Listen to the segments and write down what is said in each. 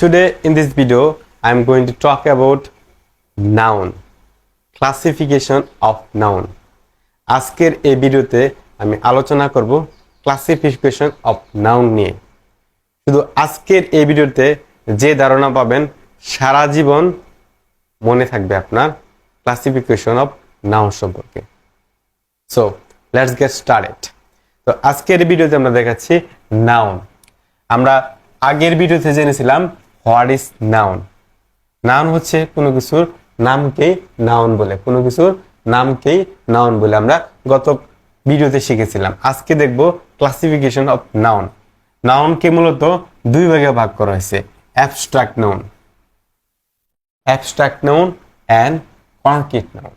Today, in this video I am going to talk about noun, classification of noun. আজকের এই ভিডিওতে আমি আলোচনা করব ক্লাসিফিকেশন অফ নাউন নিয়ে। শুধু আজকের এই ভিডিওতে যে ধারণা পাবেন, সারা জীবন মনে থাকবে আপনার ক্লাসিফিকেশন অফ নাউন সম্পর্কে। সো লেটস গেট স্টার্টেড তো আজকের ভিডিওতে আমরা দেখাচ্ছি নাউন আমরা আগের ভিডিওতে জেনেছিলাম হোয়াট ইজ নাউন নাউন হচ্ছে কোনো কিছুর নামকেই নাউন বলে, কোনো কিছুর নামকেই নাউন বলে। আমরা গত ভিডিওতে শিখেছিলাম। আজকে দেখব ক্লাসিফিকেশন অফ নাউন নাউনকে মূলত দুই ভাগে ভাগ করা হয়েছে abstract noun abstract noun and concrete noun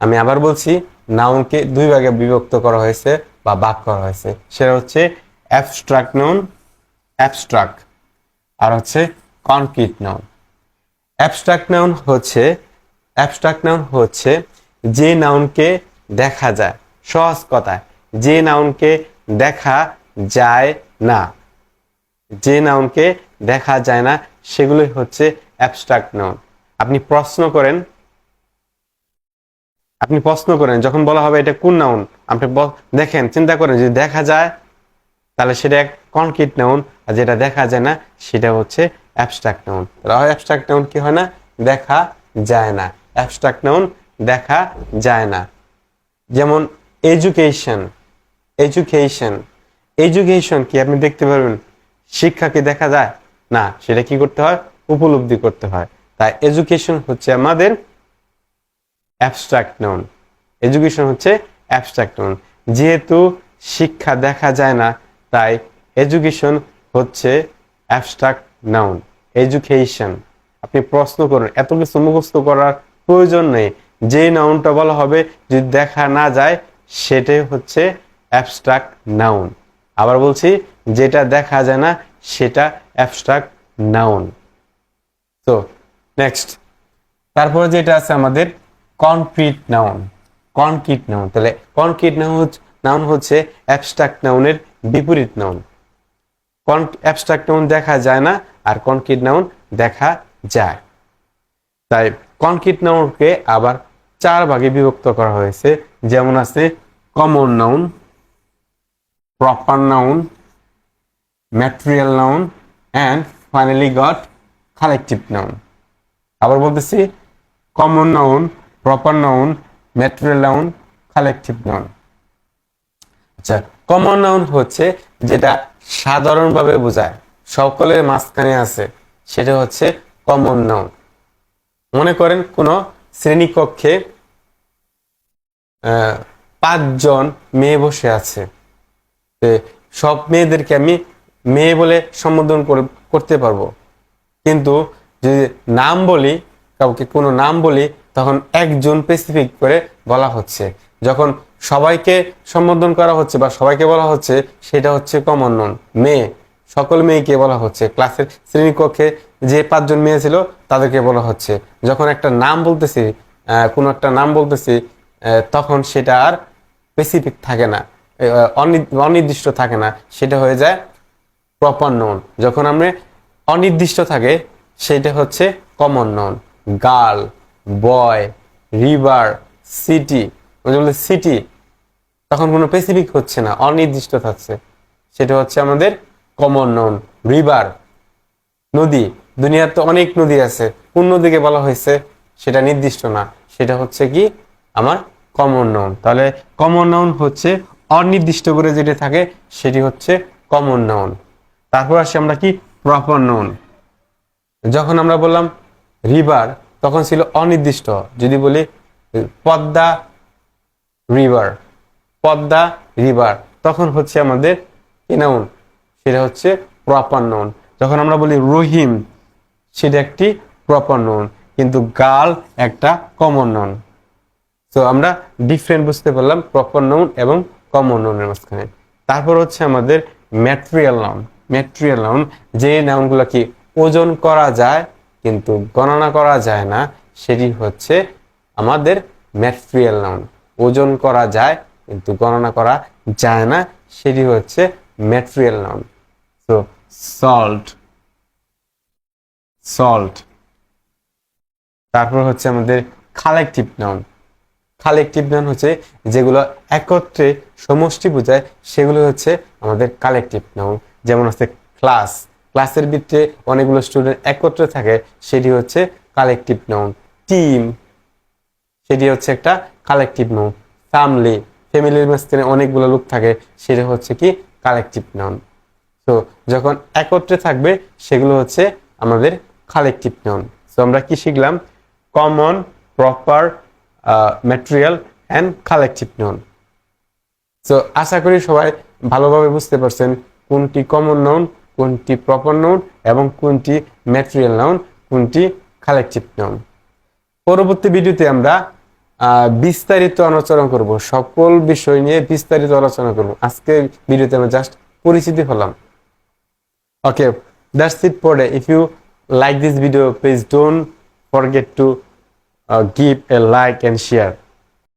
আমি আবার বলছি নাউনকে দুই ভাগে বিভক্ত করা হয়েছে বা ভাগ করা হয়েছে। সেটা হচ্ছে অ্যাবস্ট্রাক্ট নাউন অ্যাবস্ট্রাক্ট আর হচ্ছে কনক্রিট নাউন। অ্যাবস্ট্রাক্ট নাউন হচ্ছে, অ্যাবস্ট্রাক্ট নাউন হচ্ছে যে নাউনকে দেখা যায়, সহজ কথা, যে নাউনকে দেখা যায় না। যে নাউনকে দেখা যায় না, সেগুলোই হচ্ছে অ্যাবস্ট্রাক্ট নাউন। আপনি প্রশ্ন করেন, আপনি প্রশ্ন করেন, যখন বলা হবে এটা কোন নাউন, আপনি দেখেন, চিন্তা করেন, যদি দেখা যায়, তাহলে সেটা এক কনক্রিট নাউন, আর যেটা দেখা যায় না, সেটা হচ্ছে অ্যাবস্ট্রাক্ট নাউন অ্যাবস্ট্রাক্ট নাউন কি হয় না? দেখা যায় না। অ্যাবস্ট্রাক্ট নাউন দেখা যায় না। যেমন এডুকেশন এডুকেশন এডুকেশন কি আপনি দেখতে পারবেন? শিক্ষাকে দেখা যায়? না, সেটা কি করতে হয়? উপলব্ধি করতে হয়। তাই এডুকেশন হচ্ছে আমাদের অ্যাবস্ট্রাক্ট নাউন এডুকেশন হচ্ছে অ্যাবস্ট্রাক্ট নাউন যেহেতু শিক্ষা দেখা যায় না, তাই এডুকেশন হচ্ছে অ্যাবস্ট্রাক্ট নাউন, এডুকেশন। আপনি প্রশ্ন করুন, এত কিছু মুখস্থ করার প্রয়োজন নেই। যে নাউনটা বলা হবে, যদি দেখা না যায়, সেটাই হচ্ছে অ্যাবস্ট্রাক্ট নাউন আবার বলছি, যেটা দেখা যায় না, সেটা অ্যাবস্ট্রাক্ট নাউন তো নেক্সট তারপরে যেটা আছে আমাদের কনক্রিট নাউন কনক্রিট নাউন তাহলে কনক্রিট নাউন নাউন হচ্ছে অ্যাবস্ট্রাক্ট নাউনের বিপরীত নাউন অ্যাবস্ট্রাক্ট নাউন দেখা যায় না আর কনক্রিট নাউন দেখা যায়। তাই কনক্রিট নাউনকে আবার চার ভাগে বিভক্ত করা হয়েছে। যেমন আছে common noun, proper noun, material noun, and finally got collective noun. আবার বলতেছি common noun, proper noun, material noun, collective noun. আচ্ছা কমন নাউন হচ্ছে যেটা সাধারণভাবে বোঝায়। সকলের মাঝখানে আছে। সেটা হচ্ছে কমন নাউন মনে করেন কোনো শ্রেণীকক্ষে পাঁচজন মেয়ে বসে আছে। সব মেয়েদেরকে আমি মেয়ে বলে সম্বোধন করে- করতে পারব। কিন্তু যদি নাম বলি, কাউকে কোনো নাম বলি, তখন একজন স্পেসিফিক করে বলা হচ্ছে। যখন সবাইকে সম্বোধন করা হচ্ছে বা সবাইকে বলা হচ্ছে, সেটা হচ্ছে কমন নন মেয়ে। সকল মেয়েকে বলা হচ্ছে। ক্লাসের শ্রেণীকক্ষে যে পাঁচজন মেয়ে ছিল, তাদেরকে বলা হচ্ছে। যখন একটা নাম বলতেছি কোনো একটা নাম বলতেছি তখন সেটা আর স্পেসিফিক থাকে না। অনি- অনির্দিষ্ট থাকে না। সেটা হয়ে যায় প্রপার নন যখন আমরা অনির্দিষ্ট থাকে, সেটা হচ্ছে common noun girl, boy, river, city. বলতে সিটি। তখন কোনো স্পেসিফিক হচ্ছে না, অনির্দিষ্ট থাকছে। সেটা হচ্ছে আমাদের কমন নন রিভার নদী, দুনিয়ার তো অনেক নদী আছে। কোন নদীকে বলা হয়েছে? সেটা নির্দিষ্ট না। সেটা হচ্ছে কি? আমার কমন নাউন তাহলে কমন নাউন হচ্ছে অনির্দিষ্ট করে যেটা থাকে, সেটি হচ্ছে কমন নাউন তারপর আসি আমরা কি? প্রপার নাউন যখন আমরা বললাম রিভার তখন ছিল অনির্দিষ্ট। যদি বলি, পদ্মা রিভার পদ্মা রিভার তখন হচ্ছে আমাদের কি নাউন সেটা হচ্ছে প্রপার নন। যখন আমরা বলি রহিম, সেটা একটি প্রপার নাউন কিন্তু গার্ল একটা কমন নন। তো আমরা ডিফারেন্ট বুঝতে পারলাম প্রপার নন এবং কমন নাউনের মাঝখানে। তারপর হচ্ছে আমাদের ম্যাটেরিয়াল নাউন ম্যাটেরিয়াল নাউন যে নাউনগুলো কি ওজন করা যায় কিন্তু গণনা করা যায় না, সেটি হচ্ছে আমাদের ম্যাটেরিয়াল নাউন ওজন করা যায় কিন্তু গণনা করা যায় না, সেটি হচ্ছে ম্যাটেরিয়াল নাউন তো? সল্ট সল্ট তারপর হচ্ছে আমাদের কালেকটিভ নাউন কালেকটিভ নাউন হচ্ছে যেগুলো একত্রে সমষ্টি বোঝায়, সেগুলো হচ্ছে আমাদের কালেকটিভ নাউন যেমন হচ্ছে ক্লাস ক্লাসের ভিতরে অনেকগুলো স্টুডেন্ট একত্রে থাকে, সেটি হচ্ছে কালেকটিভ নাউন টিম সেটি হচ্ছে একটা কালেকটিভ নাউন ফ্যামিলি ফ্যামিলির মাঝখানে অনেকগুলো লোক থাকে, সেটা হচ্ছে কি? কালেকটিভ নাউন তো যখন একত্রে থাকবে, সেগুলো হচ্ছে আমাদের কালেকটিভ নাউন তো আমরা কি শিখলাম? Common proper material and collective noun so আশা করি সবাই ভালোভাবে বুঝতে পারছেন কোনটি কমন নাউন কোনটি প্রপার নাউন এবং কোনটি ম্যাটেরিয়াল নাউন কোনটি কালেকটিভ নাউন পরবর্তী ভিডিওতে আমরা বিস্তারিত আলোচনা করব। সকল বিষয় নিয়ে বিস্তারিত আলোচনা করব। আজকে ভিডিওতে আমরা জাস্ট পরিচিতি হলাম Okay, that's it for today. If you like this video, please don't forget to uh, give a like and share.